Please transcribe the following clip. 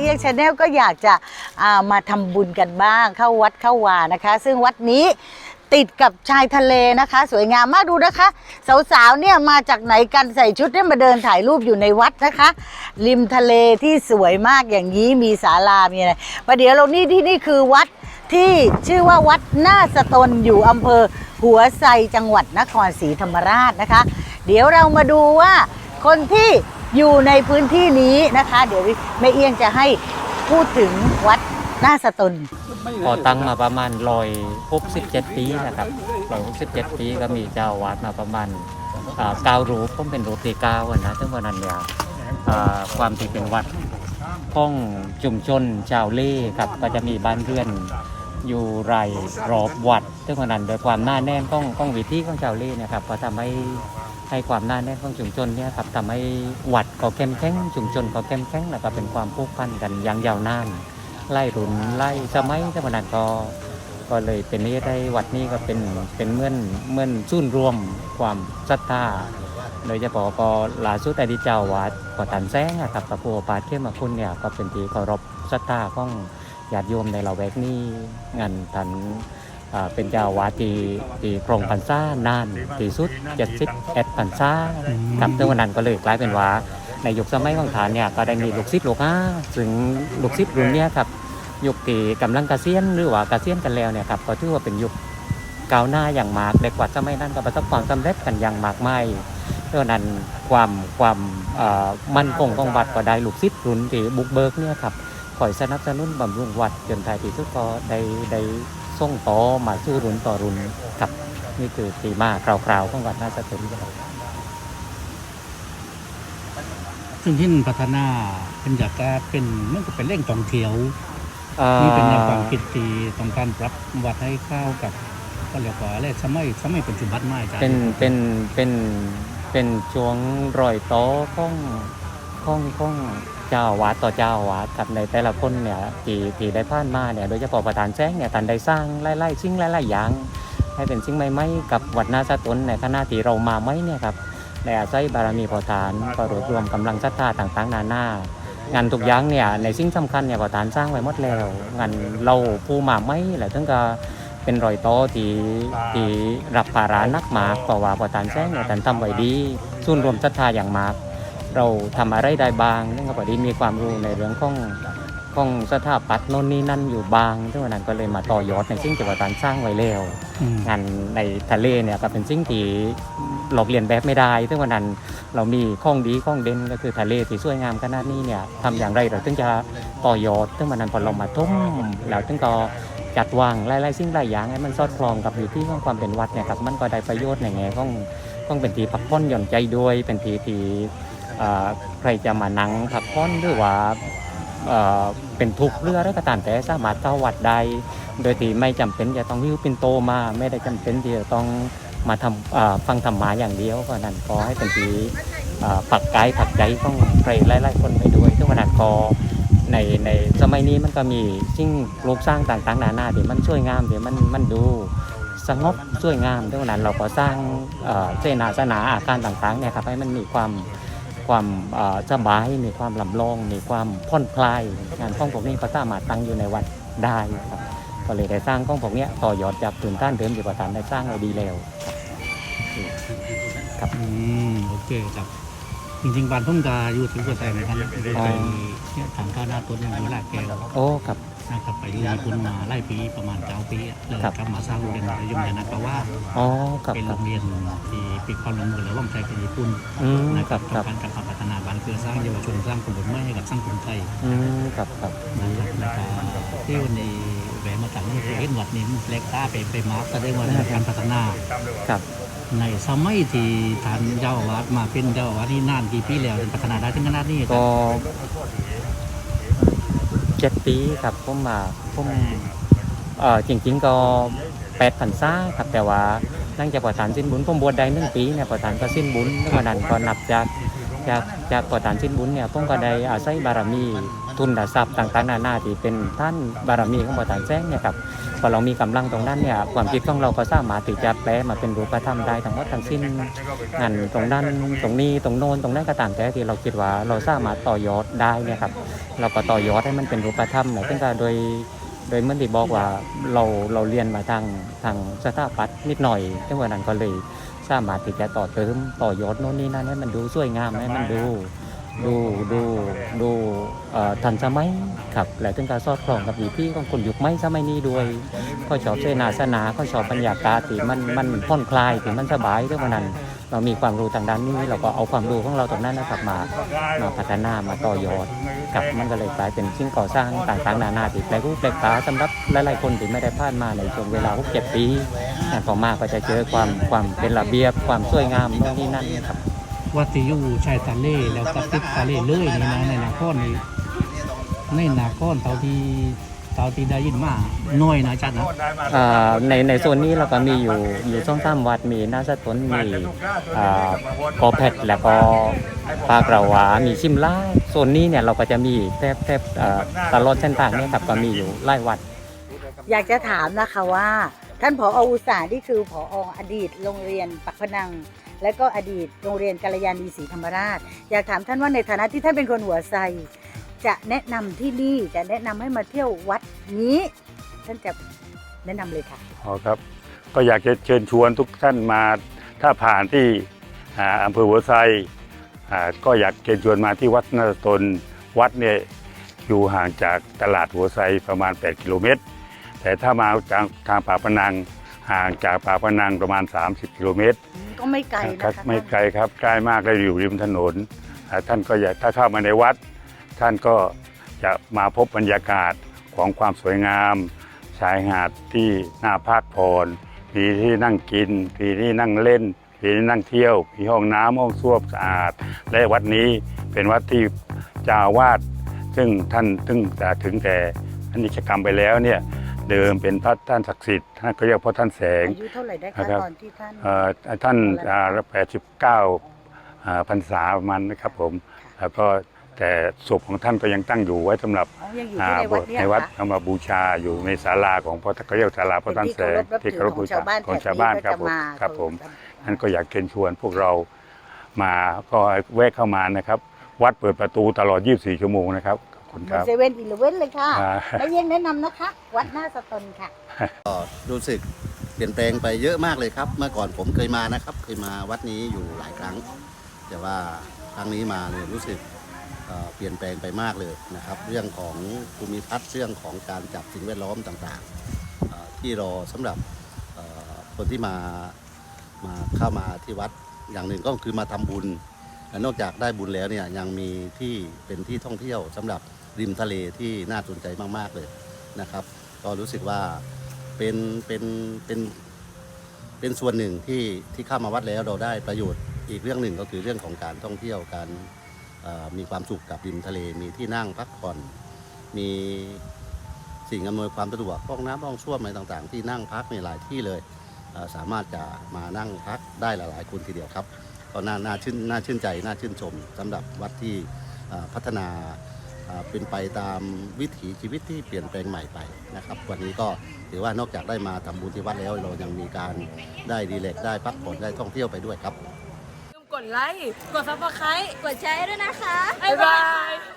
เอียงชาแนลก็อยากจะามาทำบุญกันบ้างเข้าวัดเข้าวานะคะ ซึ่งวัดนี้ติดกับชายทะเลนะคะ สวยงามมากดูนะคะ สาวๆเนี่ยมาจากไหนกันใส่ชุดเนี่ยมาเดินถ่ายรูปอยู่ในวัดนะคะ ริมทะเลที่สวยมากอย่างนี้มีศาลามีอะไรประเดี๋ยวเรานี่ที่นี่คือวัดที่ชื่อว่าวัดหน้าสตนอยู่อำเภอหัวไซจังหวัดนครศรีธรรมราชนะคะ เดี๋ยวเรามาดูว่าคนที่ อยู่ในพื้นที่นี้นะคะ เดี๋ยวแม่เอียงจะให้พูดถึงวัดหน้าสตนก่อตั้งมาประมาณร้อยหกสิบเจ็ดปีนะครับร้อยหกสิบเจ็ดปีก็มีเจ้าวาดมาประมาณอ่าเก้ารูปผมเป็นรูปที่เก้าอะนะซึ่งวันนั้นเนี่ยาความที่เป็นวัดห้องชุมชนชาวเล่ครับก็จะมีบ้านเรือนอยู่ไรายรอบวัดซึ่งวันนั้นโดยความหน้าแน่นของของวิธีของชาวเล่เนะครับก็ทำให้ ให้ความหน้าแน่นของชุมชนเนี่ยครับทำให้วัดก็เข้มแข็งชุมชนก็เข้มแข็งแล้วก็เป็นความผูกพันกันอย่างยาวนานไล่รุ่นไล่สมัยสมัยนั้นก็ก็เลยเป็นนี้ได้วัดนี้ก็เป็นเป็นเมื่อนเมื่อนจุนรวมความศรัทธาโดยเฉพาะก็ลาสุดอดีเจ้าวัดก็ตันแซงอะครับพระครูปาเทียมคุณเนี่ยก็เป็นที่เคารพศรัทธาของญาติโยมในละแวกนี้งานทัน เป็นเจ้าวาดที่ที่ครองพรรษานานที่สุด70เอ็ดพรรษาครับซึ่งวันนั้นก็เลยกลายเป็นว่าในยุคสมัยของฐานเนี่ยก็ได้มีลูกศิษย์ลูกหาซึ่งลูกศิษย์รุ่นเนี้ยครับยุคที่กำลังเกษียณหรือว่าเกษียณกันแล้วเนี่ยครับก็ถือว่าเป็นยุคก้าวหน้าอย่างมากเด็กกว่าสมัยนั้นก็ประสบความสำเร็จกันอย่างมากมายเพราะฉะนั้นความความเอ่อมั่นคงของวัดก็ได้ลูกศิษย์รุ่นที่บุกเบิกเนี่ยครับคอยสนับสนุนบำรุงวัดจนท้ายที่สุดก็ได้ได้ ส่งต่อมาสู่รุ่นต่อรุ่นครับนี่คือตีมาคราวๆของวัดน่าจะเป็นครับซึ่งที่พัฒนาเป็นจากการเป็นมันก็เป็นเร่งท่องเที่ยวอ่านี่เป็นแนวความคิดที่ต้องการปรับวัดให้เข้ากับก็เรียกว่าอะไรสมัยสมัยปัจจุบันไม่จ้ะเป็นเป็นเป็นเป็นช่วงรอยต่อของของของ เจ้าอาวาดต่อเจ้าอาวาดครับในแต่ละคนเนี่ยที่ที่ได้ผ่านมาเนี่ยโดยเฉพาะประธานแจ้งเนี่ยท่านได้สร้างไล่ๆสิ่งไล่ๆอย่าง ให้เป็นสิ่งใหม่ๆกับวัดนาสะตนในขณะที่เรามาไหมเนี่ยครับได้อาศัยบารมีพอฐานก็รวบรวมกำลังศรัทธาต่างๆ นานา งานทุกอย่างเนี่ยในสิ่งสำคัญเนี่ยพอฐานสร้างไว้หมดแล้วงานเราผู้มาไหมแหละถึงก็เป็นรอยต่อที่ที่รับภาระหนักมากเพราะว่าพอฐานแจ้งเนี่ยท่านทำไว้ดีส่วนรวมศรัทธาอย่างมาก เราทำอะไรได้บ้างนั่นก็พอดีมีความรู้ในเรื่องของของสถาปัตย์โน่นนี่นั่นอยู่บางซึ่งวันนั้นก็เลยมาต่อยอดในสิ่งที่พอฐานสร้างไว้แล้วอืมงานในทะเลเนี่ยก็เป็นสิ่งที่หลอกเลียนแบบไม่ได้ซึ่งวันนั้นเรามีข้องดีข้องเด่นก็คือทะเลที่สวยงามขนาดนี้เนี่ยทำอย่างไรเราถึงจะต่อยอดซึ่งวันนั้นพอเรามาทุ่มแล้วถึงก็จัดวางหลายๆสิ่งหลายอย่างให้มันสอดคล้องกับอยู่ที่ของความเป็นวัดเนี่ยครับมันก็ได้ประโยชน์ในแง่ของของเป็นที่พักผ่อนหย่อนใจด้วยเป็นที่ที่อ่า ใครจะมานั่งพักผ่อนหรือว่าเป็นทุกเรืออะไรก็ตามแต่สามารถเข้าวัดได้ โดยที่ไม่จำเป็นจะต้องหิ้วปินโตมา ไม่ได้จำเป็นที่จะต้องมาทำฟังธรรมะอย่างเดียวก็นั่นก็ให้เป็นที่ผักกายผักใจของใครหลายๆคนไปด้วยซึ่งวันนั้นก็ในในสมัยนี้มันก็มีสิ่งปลูกสร้างต่างๆนานาที่มันสวยงามที่มันมันดูสงบสวยงามซึ่งนั้นเราก็สร้างเอ่อเสนาสนะอาคารต่างๆเนี่ยครับให้มันมีความ ความเอ่อสบายมีความลำลองมีความผ่อนคลายงานของพวกนี้ก็สามารถตั้งอยู่ในวัดได้ครับก็เลยได้สร้างกล้องพวกเนี้ยต่อยอดจากพื้นฐานเดิมที่ประธานได้สร้างไว้ดีแล้วอืมโอเคครับจริงๆบ้านทุ่งกาอยู่ถึงกระแสนะครับไปเนี่ยทางข้าวหน้าต้นยังอยู่หลายแก้วโอ้ครับ นะครับไปอยู่ญี่ปุ่นมาไล่ปีประมาณเก้าปีอะเลยครับกลับมาสร้างโรงเรียนมัธยมยานาคาว่าอ๋อครับเป็นคโรรับงเรียนที่ปิดความร่วมมือระหว่างไทยกับญี่ปุ่นอืมนะคครัรับบคต้อรับงการการพัฒนาบ้านเพื่อสร้างเยาวชนสร้างคนรุ่นใหม่ให้กับสังคมไทยอืมครับครับนะครับนะครับที่วันนี้แหวนมาจากนี่เห็นวัดนี้มันเล็กตาไปไปมาร์กแสดงว่าได้รับการพัฒนาครับในสมัยที่ท่านเจ้าอาวาสมาเป็นเจ้าอาวาสนี่นานกี่ปีแล้วพัฒนาได้ถึงขนาดนี้ครัก็บ เจ็ดปีครับผมมาผมเอ่อจริง ๆ ก็แปดพันซ่าครับแต่ว่าหลังจากประธานสิ้นบุญผมบวชได้หนึ่งปีเนี่ยประธานก็สิ้นบุญแล้ววันนั้นก็นับจากจากจากประธานสิ้นบุญเนี่ยผมก็ได้อาศัยบารมี ทุนทรัพย์ต่างๆนานาที่เป็นท่านบารมีของพระฐานแจ้งเนี่ยครับพอเรามีกำลังตรงนั้นเนี่ยความคิดของเราก็สามารถที่จะแปลมาเป็นรูปธรรมได้ทั้งหมดทั้งสิ้นงานตรงนั้นตรงนี้ตรงโน้นตรงนั้นก็ต่ามแต่ที่เราคิดว่าเราสามารถต่อยอดได้เนี่ยครับเราก็ต่อยอดให้มันเป็นรูปธรรมนะซึ่งก็โดยโดยเมื่อที่บอกว่าเราเราเรียนมาทางทางสถาปัตย์นิดหน่อยซึ่งวันนั้นก็เลยสามารถที่จะต่อเติมต่อยอดโน่นนี่นั่นให้มันดูสวยงามให้มันดู ดูดูดูทันสมัยครับและถึงการสอดคล้องกับวิถีของคนยุคใหม่สมัยนี้ด้วยก็ชอบเสนาสนะก็ชอบบรรยากาศที่มันมันผ่อนคลายที่มันสบายเรื่องวันนั้น เรามีความรู้ทางด้านนี้เราก็เอาความรู้ของเราตรงนั้นนะครับมามาพัฒนามาต่อยอดกับมันก็เลยกลายเป็นสิ่งก่อสร้างต่างๆนานาที่แปลกรูปแปลกตาสำหรับหลายๆคนที่ไม่ได้ผ่านมาในช่วงเวลา6 7ปีแต่พอมาก็จะเจอความความเป็นระเบียบความสวยงามโน่นนี่นั่นครับ วัดที่อยู่ชายทะเลแล้วก็ติดทะเลเลยนี่นะในนาคอนนี่ในนาคอนเท่าที่เท่าที่ได้ยินมาน้อยนะอาจัดนะอ่าในในโซนนี้เราก็มีอยู่อยู่ช่องสามวัดมีหน้าสะทนมีอ่ากอแพทแล้วก็ปากระหวามีชิมล่าโซนนี้เนี่ยเราก็จะมีแทบแทบเอ่อตลอดเส้นทางเนี่ยครับก็มีอยู่ไล่วัด อยากจะถามนะคะว่า ท่านผออุตสาหที่คือผออดีต โรงเรียนปักพนัง และก็อดีตโรงเรียนกัลยาณีศรีธรรมราช อยากถามท่านว่าในฐานะที่ท่านเป็นคนหัวไซจะแนะนำที่นี่จะแนะนำให้มาเที่ยววัดนี้ ท่านจะแนะนำเลยค่ะอ๋อครับ ก็อยากจะเชิญชวนทุกท่านมาถ้าผ่านที่อำเภอหัวไซก็อยากเชิญชวนมาที่วัดนาตนวัดเนี่ยอยู่ห่างจากตลาดหัวไซประมาณ 8 กิโลเมตร แต่ถ้ามาจากทางป่าพนังห่างจากป่าพนังประมาณ 30 กิโลเมตรก็ไม่ไกลครันะบคะไม่ไกลครับใกล้มากเลยอยู่ริมถนนอ่าท่านก็อยากถ้าเข้ามาในวัด ท่านก็จะมาพบบรรยากาศของความสวยงาม ชายหาดที่น่าพักผ่อนมีที่นั่งกินมีที่นั่งเล่นมีที่นั่งเที่ยวมีห้องน้ำห้องส้วมสะอาด และวัดนี้เป็นวัดที่เจ้าอาวาดซึ่งท่านซึ่งจะถึงแต่อนิจกรรมไปแล้วเนี่ย เดิมเป็นพระท่านศักดิ์สิทธิ์ท่านก็เรียกพระท่านแสง อายุเท่าไหร่ได้คะนะครับ ตอนที่ท่าน เอ่อท่านแปดสิบเก้าพรรษาประมาณนะครับผม แล้วก็แต่ศพของท่านก็ยังตั้งอยู่ไว้สำหรับอ๋อยังอยู่อ่าที่ในวัดเนี่ยในวัดค่ะเอามาบูชาอยู่ในศาลาของพระเขาเรียกศาลาพระท่านแสงเป็นที่ที่เคาเคารรพพนับูบถือชาของชาวบ้านของชาวบ้านครับผมแถบนี้ก็จะมาครับผมเคารพนั่นก็อยากเชิญชวนพวกเรามาก็แวะเข้ามานะครับ วัดเปิดประตูตลอด 24 ชั่วโมงนะครับขอบ คุณเหคมือนรับ เซเว่นอีเลเว่นเลยค่ะอ่า แล้วยังแนะนำนะคะ วัดหน้าสตนค่ะ ก็รู้สึกเปลี่ยนแปลงไปเยอะมากเลยครับ เมื่อก่อนผมเคยมานะครับ เคยมาวัดนี้อยู่หลายครั้ง แต่ว่าครั้งนี้มาเนี่ยรู้สึกเอ่อเปลี่ยนแปลงไปมากเลยนะครับ เรื่องของภูมิทัศน์เรื่องของการจับสิ่งแวดล้อมต่างๆเอ่อที่รอสำหรับเอ่อคนที่มามาเข้ามาที่วัดอย่างหนึ่งก็คือมาทำบุญและนอกจากได้บุญแล้วเนี่ยยังมีที่เป็นที่ท่องเที่ยวสำหรับ ริมทะเลที่น่าสนใจมาก ๆ เลยนะครับ ก็รู้สึกว่าเป็นเป็นเป็นเป็นส่วนหนึ่งที่ที่เข้ามาวัดแล้วเราได้ประโยชน์อีกเรื่องหนึ่งก็คือเรื่องของการท่องเที่ยวการมีความสุขกับริมทะเลมีที่นั่งพักผ่อน มีสิ่งอำนวยความสะดวกห้องน้ำห้องส้วมอะไรต่างๆ ที่นั่งพักในหลายที่เลยสามารถจะมานั่งพักได้หลายๆคนทีเดียวครับ ก็น่าน่าชื่นน่าชื่นใจน่าชื่นชมสำหรับวัดที่พัฒนา เป็นไปตามวิถีชีวิตที่เปลี่ยนแปลงใหม่ไปนะครับ วันนี้ก็ถือว่านอกจากได้มาทำบุญที่วัดแล้ว เรายังมีการได้ดีเลกได้พักผ่อนได้ท่องเที่ยวไปด้วยครับลืมกดไลค์ กดซับสไครต์กดแชร์ด้วยนะคะ บ๊ายบาย